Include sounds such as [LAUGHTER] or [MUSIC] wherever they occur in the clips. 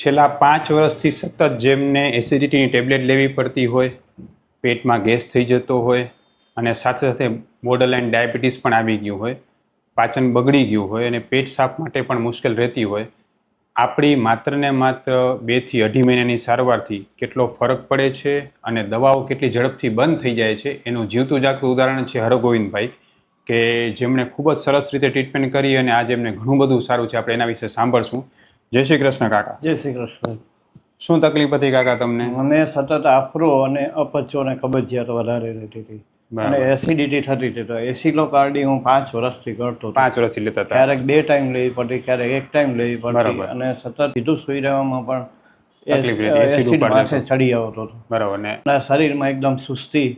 છેલ્લા પાંચ વર્ષથી સતત જેમને એસિડિટીની ટેબ્લેટ લેવી પડતી હોય, પેટમાં ગેસ થઈ જતો હોય અને સાથે સાથે બોર્ડરલાઇન ડાયાબિટીસ પણ આવી ગયું હોય, પાચન બગડી ગયું હોય અને પેટ સાફ માટે પણ મુશ્કેલ રહેતી હોય, આપણી માત્ર ને માત્ર બેથી અઢી મહિનાની સારવારથી કેટલો ફરક પડે છે અને દવાઓ કેટલી ઝડપથી બંધ થઈ જાય છે, એનું જીવતું જાગતું ઉદાહરણ છે હરગોવિંદભાઈ, કે જેમણે ખૂબ જ સરસ રીતે ટ્રીટમેન્ટ કરી અને આજે એમને ઘણું બધું સારું છે. આપણે એના વિશે સાંભળશું. જય શ્રી કૃષ્ણ કાકા. જય શ્રી કૃષ્ણ. શું તકલીફ હતી કાકા તમને? મને સતત આફરો અને અપચો અને કબજિયાત વધારે રહેતી હતી. અને એસિડિટી થતી હતી. તો એસિલો કાર્ડી હું પાંચ વર્ષથી કરતો પાંચ વર્ષથી લેતા હતા. ક્યારેક બે ટાઈમ લેવી પડતી ક્યારેક એક ટાઈમ લેવી પડતી અને સતત સીધું સુઈ રહેવામાં પણ એસિડ માથે ચડી આવતો હતો. બરાબર. ને શરીરમાં એકદમ સુસ્તી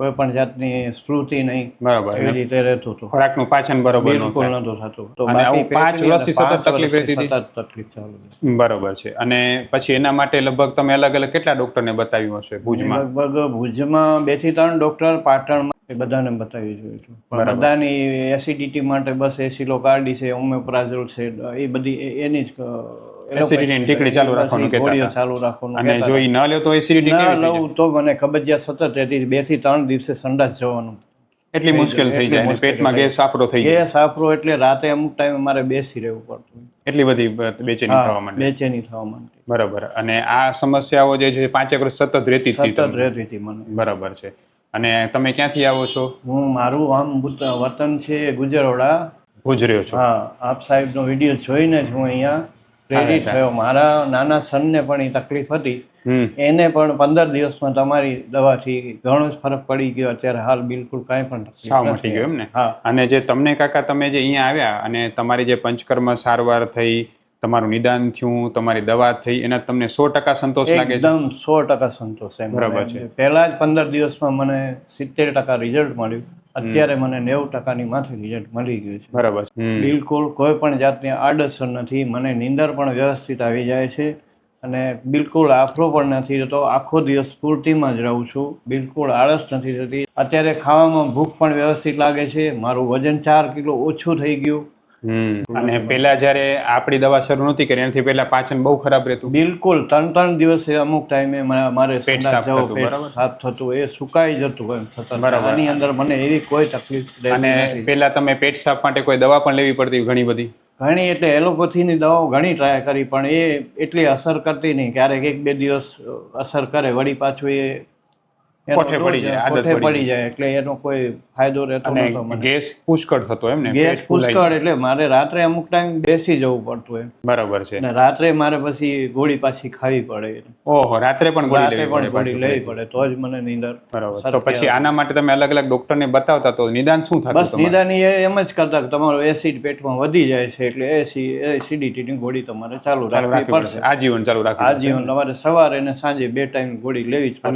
કોઈ પણ જાતની સ્ફૂર્તિ નહીં બરાબર. એવી રીતે રહેતું હતું. ખોરાકનું પાચન બરોબર બિલકુલ નહોતું થતું. તો પાંચ વર્ષથી સતત તકલીફ રહેતી હતી? સતત તકલીફ ચાલુ બરોબર છે. અને પછી એના માટે લગભગ તમે અલગ અલગ કેટલા ડોક્ટરને બતાવ્યું હશે ભુજમાં? લગભગ ભુજમાં બેથી ત્રણ ડોક્ટર પાટણમાં એ બધાને બતાવી જોયું હતું. પણ બધાની એસિડિટી માટે બસ એસિલો કાર્ડી છે ઓમેપ્રાઝોલ છે એ બધી એની જ એલોપેથી ટીકડી ચાલુ રાખવાનું કહેતા ચાલુ રાખવાનું અને જો ઈ ન લ્યો તો એસિડિટી કેવી ના લઉં તો મને કબજિયાત સતત રહેતી બેથી ત્રણ દિવસે સંડાસ જવાનું. એટલી મુશ્કેલ થઈ જાય અને પેટમાં ગેસ આફરો થઈ જાય. ગેસ આફરો એટલે રાતે અમુક ટાઈમે મારે બેસી રહેવું પડતું. એટલી બધી બેચેની થવા માંડી. બેચેની થવા માંડી. બરાબર. અને આ સમસ્યાઓ જે છે પાંચેક વર્ષ સતત રહેતી હતી સતત રહેતી હતી મને. બરાબર છે. અને તમે ક્યાંથી આવો છો? હું મારું આમ વતન છે ગુજરોડા. ગુજર્યો છું. હા આપ સાહેબનો વીડિયો જોઈને જ હું અહીંયા હા, થયો. મારા નાના સનને પણ એ તકલીફ હતી. એને પણ પંદર દિવસમાં તમારી દવાથી ઘણો જ ફરક પડી ગયો. અત્યારે હાલ બિલકુલ કાંઈ પણ સાવ મટી ગયો એમ ને? હા. અને જે તમને કાકા તમે જે અહીંયા આવ્યા અને તમારી જે પંચકર્મ સારવાર થઈ તમારું નિદાન થયું તમારી દવા થઈ એના તમને સો ટકા સંતોષ લાગે છે? એકદમ સો ટકા સંતોષ એમ. બરાબર છે. પહેલા જ પંદર દિવસમાં મને સિત્તેર ટકા રિઝલ્ટ મળ્યું. અત્યારે મને નેવું ટકાની માથે રિઝલ્ટ મળી ગયું છે. બરાબર. બિલકુલ કોઈ પણ જાતની આડઅસર નથી મને નીંદર પણ વ્યવસ્થિત આવી જાય છે અને બિલકુલ આફરો પણ નથી થતો. આખો દિવસ સ્ફૂર્તિમાં જ રહું છું. બિલકુલ આળસ નથી થતી. અત્યારે ખાવામાં ભૂખ પણ વ્યવસ્થિત લાગે છે. મારું વજન ચાર કિલો ઓછું થઈ ગયું. અને પેલા જ્યારે આપણી દવા શરૂ નહોતી કરી એનાથી પહેલા પાચન બહુ ખરાબ રહેતું. બિલકુલ ત્રણ ત્રણ દિવસે અમુક ટાઈમે મારે પેટ સાફ થતું, થતું એ સુકાઈ જતું એમ બરાબર. આની અંદર મને એવી કોઈ તકલીફ અને પેલા તમે પેટ સાફ માટે કોઈ દવા પણ લેવી પડતી ઘણી બધી? ઘણી એટલે એલોપેથીની દવાઓ ઘણી ટ્રાય કરી પણ એ એટલી અસર કરતી નહીં. ક્યારેક એક બે દિવસ અસર કરે વળી પાછું એ એનો કોઠે પડી જાય, આદત પડી જાય. એટલે એનો કોઈ ફાયદો રહેતો નતો મને. ગેસ પુષ્કળ થતો એમ ને ગેસ પુષ્કળ એટલે મારે રાત્રે અમુક ટાઈમ બેસી જવું પડતું એમ. બરાબર છે. અને રાત્રે મારે પછી ગોળી પાછી ખાવી પડે ઓહો રાત્રે પણ ગોળી લેવી પડે ગોળી લેવી પડે તો જ મને નીંદર બરાબર. તો પછી આના માટે તમે અલગ અલગ ડોક્ટરને બતાવતા તો નિદાન શું થતું બસ નિદાન એ એમ જ કરતા કે તમારો એસિડ પેટમાં વધી જાય છે એટલે એસી એસિડિટીની ગોળી તમારે ચાલુ રાખવી પડશે. આજીવન ચાલુ રાખવી આજીવન તમારે સવારે અને સાંજે બે ટાઈમ ગોળી લેવી જ પડે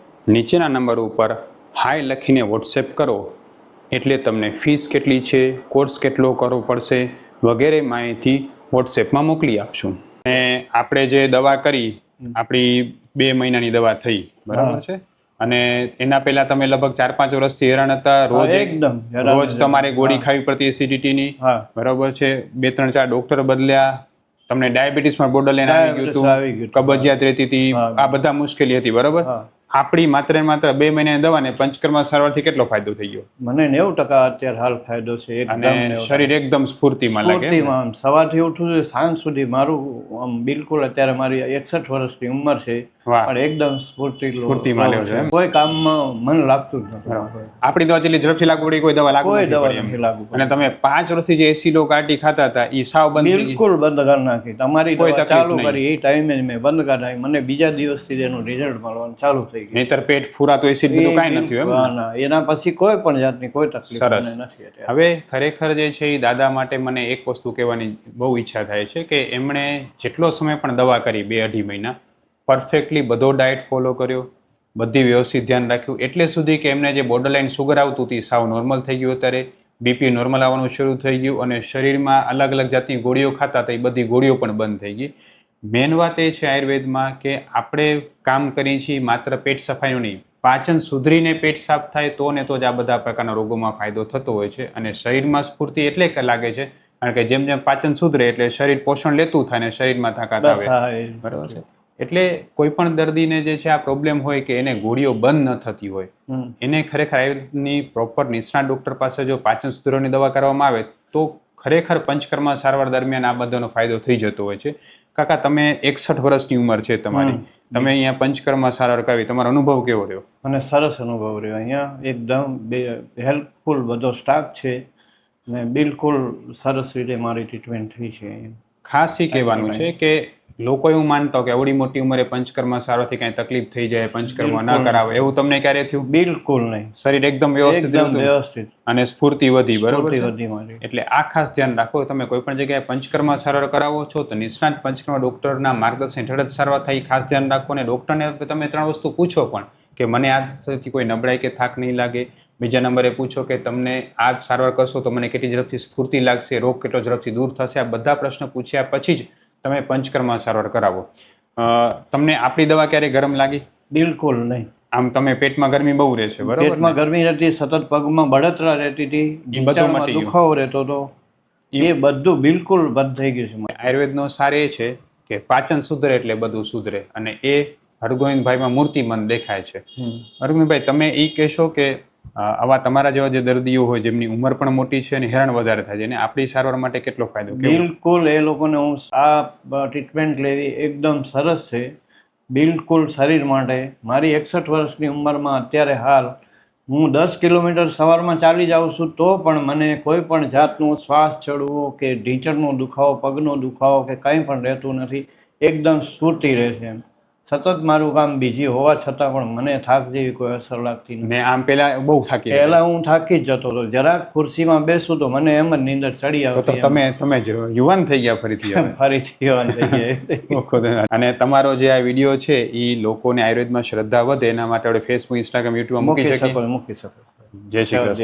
નીચેના નંબર ઉપર હાય લખીને વોટ્સએપ કરો. એટલે તમને ફીસ કેટલી છે કોર્સ કેટલો કરવો પડશે વગેરે માહિતી વોટ્સએપમાં મોકલી આપશું. અને આપણે જે દવા કરી આપણી બે મહિનાની દવા થઈ બરાબર છે? અને એના પહેલા તમે લગભગ ચાર પાંચ વર્ષથી હેરાન હતા રોજ એકદમ રોજ તમારે ગોળી ખાવી પડતી એસિડિટી ની બરાબર છે? બે ત્રણ ચાર ડોક્ટર બદલ્યા તમને ડાયાબિટીસમાં બોર્ડર લાઈન આવી ગયું હતું. કબજિયાત રહેતી હતી આ બધા મુશ્કેલી હતી બરાબર? આપણી માત્ર ને માત્ર બે મહિનાની દવાને પંચકર્મા સારવારથી કેટલો ફાયદો થઈ ગયો? મને નેવું ટકા અત્યારે હાલ ફાયદો છે અને શરીર એકદમ સ્ફૂર્તિમાં લાગે ને? સવારથી ઉઠું છું સાંજ સુધી મારું આમ બિલકુલ અત્યારે મારી એકસઠ વર્ષની ઉંમર છે પણ એકદમ સ્ફૂર્તિ સ્ફૂર્તિમાં લેવું છે કોઈ કામમાં મન લાગતું જ નથી. આપણી દવા જેટલી ઝડપથી લાગુ પડી કોઈ દવા લાગુ કોઈ દવા નથી લાગુ અને તમે પાંચ વર્ષથી જે એસી લો કાઢી ખાતા હતા એ સાવ બંધ બિલકુલ બંધ કરી નાખી. તમારી કોઈ દવા ચાલુ કરી એ ટાઈમે જ મેં બંધ કરાવી. મને બીજા દિવસથી એનું રિઝલ્ટ મળવાનું ચાલુ થઈ ગયું નહીતર પેટ ફૂરાતું એસિડ બધું કાંઈ નથી એમ એના પછી કોઈ પણ જાતની કોઈ તકલીફ સરસ. નથી હવે ખરેખર જે છે એ દાદા માટે મને એક વસ્તુ કહેવાની બહુ ઈચ્છા થાય છે કે એમણે જેટલો સમય પણ દવા કરી બે અઢી મહિના પરફેક્ટલી બધો ડાયટ ફોલો કર્યો બધી વ્યવસ્થિત ધ્યાન રાખ્યું. એટલે સુધી કે એમને જે બોર્ડરલાઇન સુગર આવતું હતી સાવ નોર્મલ થઈ ગયું અત્યારે. બીપી નોર્મલ આવવાનું શરૂ થઈ ગયું અને શરીરમાં અલગ અલગ જાતની ગોળીઓ ખાતા હતા એ બધી ગોળીઓ પણ બંધ થઈ ગઈ. મેન વાત એ છે આયુર્વેદમાં કે આપણે કામ કરીએ છીએ માત્ર પેટ સફાઈનું નહીં. પાચન સુધરીને પેટ સાફ થાય તો ને તો જ આ બધા પ્રકારના રોગોમાં ફાયદો થતો હોય છે અને શરીરમાં સ્ફૂર્તિ એટલે લાગે છે. કારણ કે જેમ જેમ પાચન સુધરે એટલે શરીર પોષણ લેતું થાય ને શરીરમાં તાકાત આવે. બરાબર છે. એટલે કોઈ પણ દર્દીને જે છે આ પ્રોબ્લેમ હોય કે એને ગોળીઓ બંધ ન થતી હોય એને ખરેખર આયુર્વેદની પ્રોપર નિષ્ણાત ડૉક્ટર પાસે જો પાચન સુધરોની દવા કરવામાં આવે તો ખરેખર પંચકર્મા સારવાર દરમિયાન આ બધાનો ફાયદો થઈ જતો હોય છે. કાકા તમે એકસઠ વર્ષની ઉંમર છે તમારી. તમે અહીંયા પંચકર્મા સારા રકાવી તમારો અનુભવ કેવો રહ્યો? મને સરસ અનુભવ રહ્યો. અહીંયા એકદમ બે હેલ્પફુલ બધો સ્ટાફ છે ને બિલકુલ સરસ રીતે મારી ટ્રીટમેન્ટ થઈ છે. ખાસ એ કહેવાનું છે કે લોકો એવું માનતા હોય કે આવડી મોટી ઉંમરે પંચકર્મા સારવારથી કાંઈ તકલીફ થઈ જાય પંચકર્મ ના કરાવે. એવું તમને ક્યારે થયું? બિલકુલ નહીં. શરીર એકદમ વ્યવસ્થિત? વ્યવસ્થિત. અને સ્ફૂર્તિ વધી બરાબર વધી મારી. એટલે આ ખાસ ધ્યાન રાખો. તમે કોઈ પણ જગ્યાએ પંચકર્મા સારવાર કરાવો છો તો નિષ્ણાત પંચકર્મ ડૉક્ટરના માર્ગદર્શન હેઠળ જ સારવાર થાય. ખાસ ધ્યાન રાખો અને ડૉક્ટરને તમે ત્રણ વસ્તુ પૂછો પણ કે મને આથી કોઈ નબળાઈ કે થાક નહીં લાગે. બીજા નંબરે પૂછો કે તમને આ સારવાર કરશો તો મને કેટલી ઝડપથી સ્ફૂર્તિ લાગશે રોગ કેટલો ઝડપથી દૂર થશે? આ બધા પ્રશ્ન પૂછ્યા પછી જ તમે પંચકર્મા સારવાર કરાવો. તમને આપણી દવા ક્યારે ગરમ લાગી? બિલકુલ નહીં. આમ તમે પેટમાં ગરમી બહુ રહે છે બરાબર પેટમાં ગરમી રહેતી સતત પગમાં બળતરા રહેતી હતી બધું દુખાવો રહેતો હતો. એ બધું બિલકુલ બંધ થઈ ગયું છે. આયુર્વેદનો સાર એ છે કે પાચન સુધરે એટલે બધું સુધરે અને એ હરગોવિંદભાઈમાં મૂર્તિમંત દેખાય છે. હરગોવિંદભાઈ તમે એ કહેશો કે આવા તમારા જેવા જે દર્દીઓ હોય, જેમની ઉંમર પણ મોટી છે અને હેરાન વધારે થાય છે અને આપણી સારવાર માટે કેટલો ફાયદો બિલકુલ, એ લોકોને હું આ ટ્રીટમેન્ટ લેવી એકદમ સરસ છે. બિલકુલ શરીર માટે. મારી એકસઠ વર્ષની ઉંમરમાં અત્યારે હાલ હું દસ કિલોમીટર સવારમાં ચાલી જાઉં છું, તો પણ મને કોઈ પણ જાતનું શ્વાસ ચડવો કે ઢીંચણનો દુખાવો, પગનો દુખાવો કે કંઈ પણ રહેતું નથી, એકદમ સ્ફૂર્તિ રહે છે એમ. સતત મારું કામ બીજી હોવા છતાં પણ મને થાક જેવી કોઈ અસર લાગતી નથી. આમ પેલા બહુ થાકી પહેલા હું થાકી જ જતો હતો. જરાક ખુરશીમાં બેસું તો મને એમ જ નીંદર ચડી આવતી તમે તમે જ યુવાન થઈ ગયા ફરીથી [LAUGHS] ફરીથી યુવાન થઈ ગયા. અને તમારો જે આ વીડિયો છે એ લોકોને આયુર્વેદમાં શ્રદ્ધા વધે એના માટે આપણે ફેસબુક ઇન્સ્ટાગ્રામ યુટ્યુબમાં મૂકી શકો મૂકી શકો. જય શ્રી કૃષ્ણ.